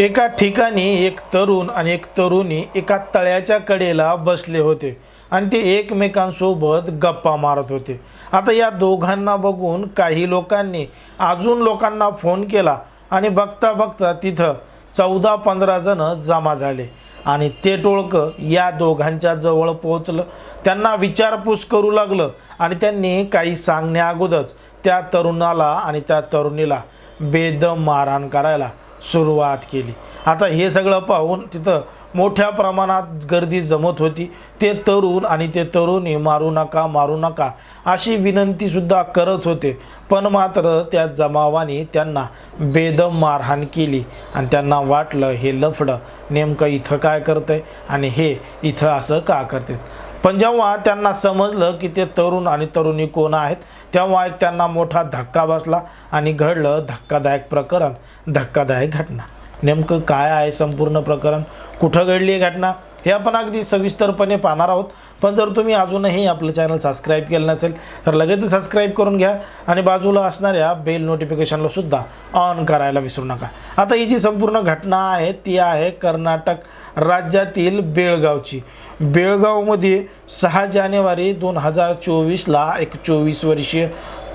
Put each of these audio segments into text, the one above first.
एका ठिकाणी एक तरुण आणि एक तरुणी एका तळ्याच्या कडेला बसले होते आणि ते एकमेकांसोबत गप्पा मारत होते. आता या दोघांना बघून काही लोकांनी अजून लोकांना फोन केला आणि बघता बघता तिथं चौदा पंधरा जणं जमा झाले. आणि ते टोळकं या दोघांच्या जवळ पोहोचलं. त्यांना विचारपूस करू लागलं आणि त्यांनी काही सांगण्या अगोदरच त्या तरुणाला आणि त्या तरुणीला बेदम मारहाण करायला सुरुवात केली. आता हे सगळं पाहून तिथं मोठ्या प्रमाणात गर्दी जमत होती. ते तरुण आणि ते तरुणी मारू नका मारू नका अशी विनंतीसुद्धा करत होते. पण मात्र त्या जमावाने त्यांना बेदम मारहाण केली आणि त्यांना वाटलं हे लफडं नेमकं इथं काय करतंय आणि हे इथं असं का करते पण जेव्हा त्यांना समजलं की ते तरुण आणि तरुणी कोण आहेत तेव्हा एक त्यांना मोठा धक्का बसला आणि घडलं धक्कादायक प्रकरण धक्कादायक घटना. नेमकं काय आहे संपूर्ण प्रकरण? कुठं घडली आहे घटना? हे आपण अगदी सविस्तरपणे पाहणार आहोत. पण जर तुम्ही अजूनही आपलं चॅनल सबस्क्राईब केलं नसेल तर लगेच सबस्क्राईब करून घ्या आणि बाजूला असणाऱ्या बेल नोटिफिकेशनला सुद्धा ऑन करायला विसरू नका. आता ही जी संपूर्ण घटना आहे ती आहे कर्नाटक राज्यातील बेळगावची. बेळगावमध्ये सहा जानेवारी दोन हजार चोवीसला एक चोवीस वर्षीय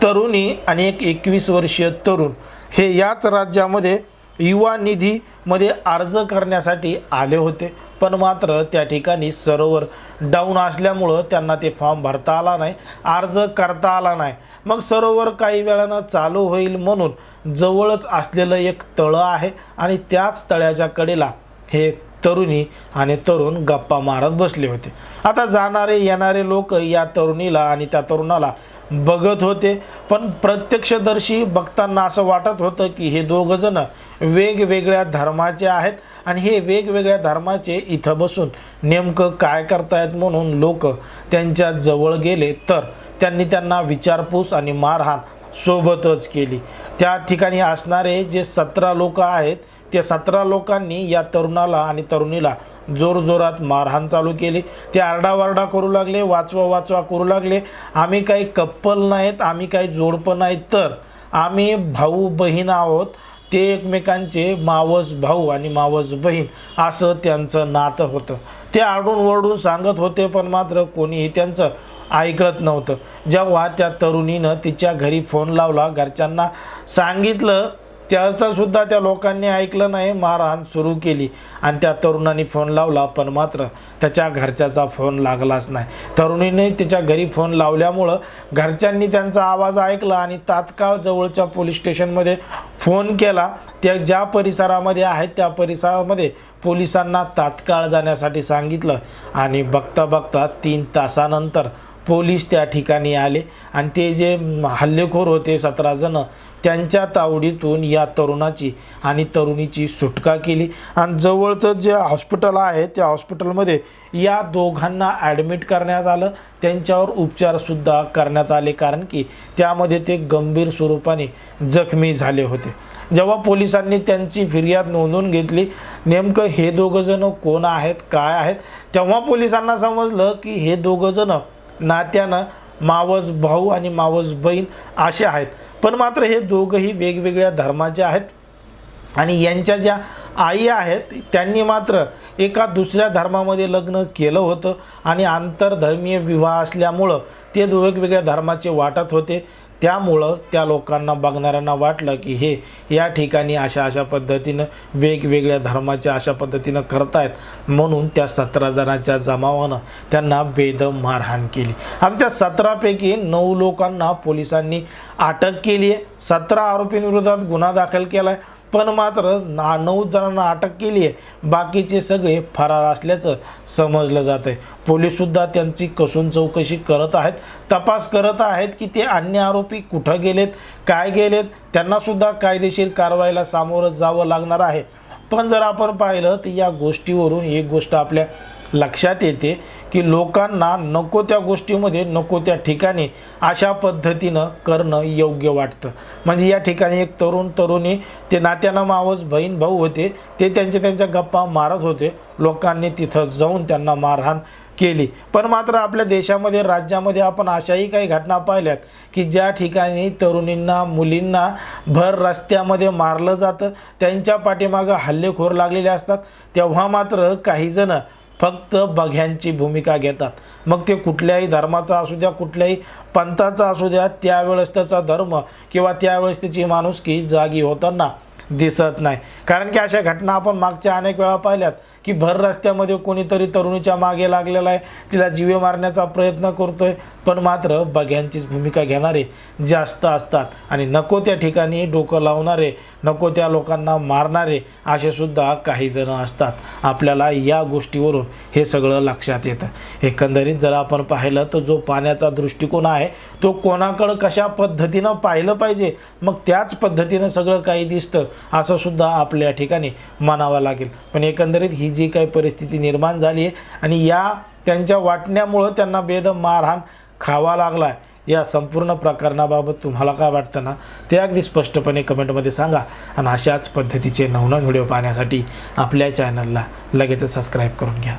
तरुणी आणि एक एकवीस वर्षीय तरुण हे याच राज्यामध्ये युवा निधीमध्ये अर्ज करण्यासाठी आले होते. पण मात्र त्या ठिकाणी सरोवर डाऊन असल्यामुळं त्यांना ते फॉर्म भरता आला नाही अर्ज करता आला नाही. मग सरोवर काही वेळानं चालू होईल म्हणून जवळच असलेलं एक तळं आहे आणि त्याच तळ्याच्या कडेला हे तरुणी आणि तरुण गप्पा मारत बसले होते. आता जाणारे येणारे लोक या तरुणीला आणि त्या तरुणाला बघत होते. पण प्रत्यक्षदर्शी बघताना असं वाटत होतं की हे दोघंजणं वेगवेगळ्या धर्माचे आहेत आणि हे वेगवेगळ्या धर्माचे इथं बसून नेमकं काय करतायत म्हणून लोक त्यांच्या जवळ गेले. तर त्यांनी त्यांना विचारपूस आणि मारहाण सोबतच केली. त्या ठिकाणी असणारे जे सतरा लोक आहेत त्या सतरा लोकांनी या तरुणाला आणि तरुणीला जोरजोरात मारहाण चालू केली. ते आरडावारडा करू लागले वाचवा वाचवा करू लागले. आम्ही काही कप्पल नाहीत आम्ही काही जोडपं नाहीत तर आम्ही भाऊ बहीण आहोत. ते एकमेकांचे मावस भाऊ आणि मावस बहीण असं त्यांचं नातं होतं. ते आडून वरडून सांगत होते पण मात्र कोणीही त्यांचं ऐकत नव्हतं. जेव्हा त्या तरुणीनं तिच्या घरी फोन लावला घरच्यांना सांगितलं त्याचंसुद्धा त्या लोकांनी ऐकलं नाही. मारहाण सुरू केली आणि त्या तरुणाने फोन लावला पण मात्र त्याच्या घरच्याचा फोन लागलाच नाही. तरुणीने तिच्या घरी फोन लावल्यामुळं घरच्यांनी त्यांचा आवाज ऐकला आणि तात्काळ जवळच्या पोलीस स्टेशनमध्ये फोन केला. त्या ज्या परिसरामध्ये आहेत त्या परिसरामध्ये पोलिसांना तात्काळ जाण्यासाठी सांगितलं आणि बघता बघता तीन तासानंतर पोलीस त्या ठिकाणी आले. आणि ते जे हल्लेखोर होते सतरा जण त्यांच्या तावडीतून या तरुणाची आणि तरुणीची सुटका केली. आणि जवळचं जे हॉस्पिटल आहे त्या हॉस्पिटलमध्ये या दोघांना ॲडमिट करण्यात आलं. त्यांच्यावर उपचारसुद्धा करण्यात आले कारण की त्यामध्ये ते गंभीर स्वरूपाने जखमी झाले होते. जेव्हा पोलिसांनी त्यांची फिर्याद नोंदवून घेतली नेमकं हे दोघंजणं कोण आहेत काय आहेत तेव्हा पोलिसांना समजलं की हे दोघंजणं नात्यानं मावस भाऊ आणि मावस बहीण असे आहेत. पण मात्र हे दोघंही वेगवेगळ्या धर्माचे आहेत. आणि यांच्या ज्या आई आहेत त्यांनी मात्र एका दुसऱ्या धर्मामध्ये लग्न केलं होतं. आणि आंतरधर्मीय विवाह असल्यामुळं ते वेगवेगळ्या धर्माचे वाटत होते. त्यामुळं त्या लोकांना बघणाऱ्यांना वाटलं की हे या ठिकाणी अशा अशा पद्धतीनं वेगवेगळ्या धर्माच्या अशा पद्धतीनं करतायत म्हणून त्या सतरा जणांच्या जमावानं त्यांना बेदम मारहाण केली. आता त्या सतरापैकी नऊ लोकांना पोलिसांनी अटक केली आहे सतरा आरोपींविरोधात गुन्हा दाखल केला आहे पण मात्र ना नऊ जणांना अटक केली आहे. बाकीचे सगळे फरार असल्याचं समजलं जात आहे पोलीससुद्धा त्यांची कसून चौकशी करत आहेत. तपास करत आहेत की ते अन्य आरोपी कुठं गेलेत काय गेलेत त्यांनासुद्धा कायदेशीर कारवाईला सामोरं जावं लागणार आहे. पण जर आपण पाहिलं तर या गोष्टीवरून एक गोष्ट आपल्या लक्षात येते की लोकांना नको त्या गोष्टीमध्ये नको त्या ठिकाणी अशा पद्धतीनं करणं योग्य वाटतं. म्हणजे या ठिकाणी एक तरुण तरुणी ते नात्यानं मावस बहीण भाऊ होते ते त्यांच्या त्यांच्या गप्पा मारत होते. लोकांनी तिथं जाऊन त्यांना मारहाण केली. पण मात्र आपल्या देशामध्ये राज्यामध्ये आपण अशाही काही घटना पाहिल्यात की ज्या ठिकाणी तरुणींना मुलींना भर रस्त्यामध्ये मारलं जातं त्यांच्या पाठीमागं हल्लेखोर लागलेले असतात तेव्हा मात्र काहीजणं फक्त बघ्यांची भूमिका घेतात. मग ते कुठल्याही धर्माचा असू द्या कुठल्याही पंथाचा असू द्या त्यावेळेस त्याचा धर्म किंवा त्यावेळेस त्याची माणुसकी जागी होताना दिसत नाही. कारण की अशा घटना आपण मागच्या अनेक वेळा पाहिल्यात. की भर रस्त्यामध्ये कोणीतरी तरुणीच्या मागे लागलेला आहे. तिला जीवे मारण्याचा प्रयत्न करतोय पण मात्र बघ्यांचीच भूमिका घेणारे जास्त असतात. आणि नको त्या ठिकाणी डोकं लावणारे नको त्या लोकांना मारणारे असे सुद्धा काही जण असतात. आपल्याला या गोष्टीवरून हे सगळं लक्षात येतं. एकंदरीत जर आपण पाहिलं तर जो पाण्याचा दृष्टिकोन आहे तो कोणाकडं कशा पद्धतीनं पाहिलं पाहिजे मग त्याच पद्धतीनं सगळं काही दिसतं असं सुद्धा आपल्या ठिकाणी मानावं लागेल. पण एकंदरीत ही जी काही परिस्थिती निर्माण झाली आहे आणि या त्यांच्या वाटण्यामुळं त्यांना बेदम मारहाण खावा लागला आहे या संपूर्ण प्रकरणाबाबत तुम्हाला काय वाटतं ना? ते अगदी स्पष्टपणे कमेंटमध्ये सांगा आणि अशाच पद्धतीचे नवनवीन व्हिडिओ पाहण्यासाठी आपल्या चॅनलला लगेच सबस्क्राईब करून घ्या.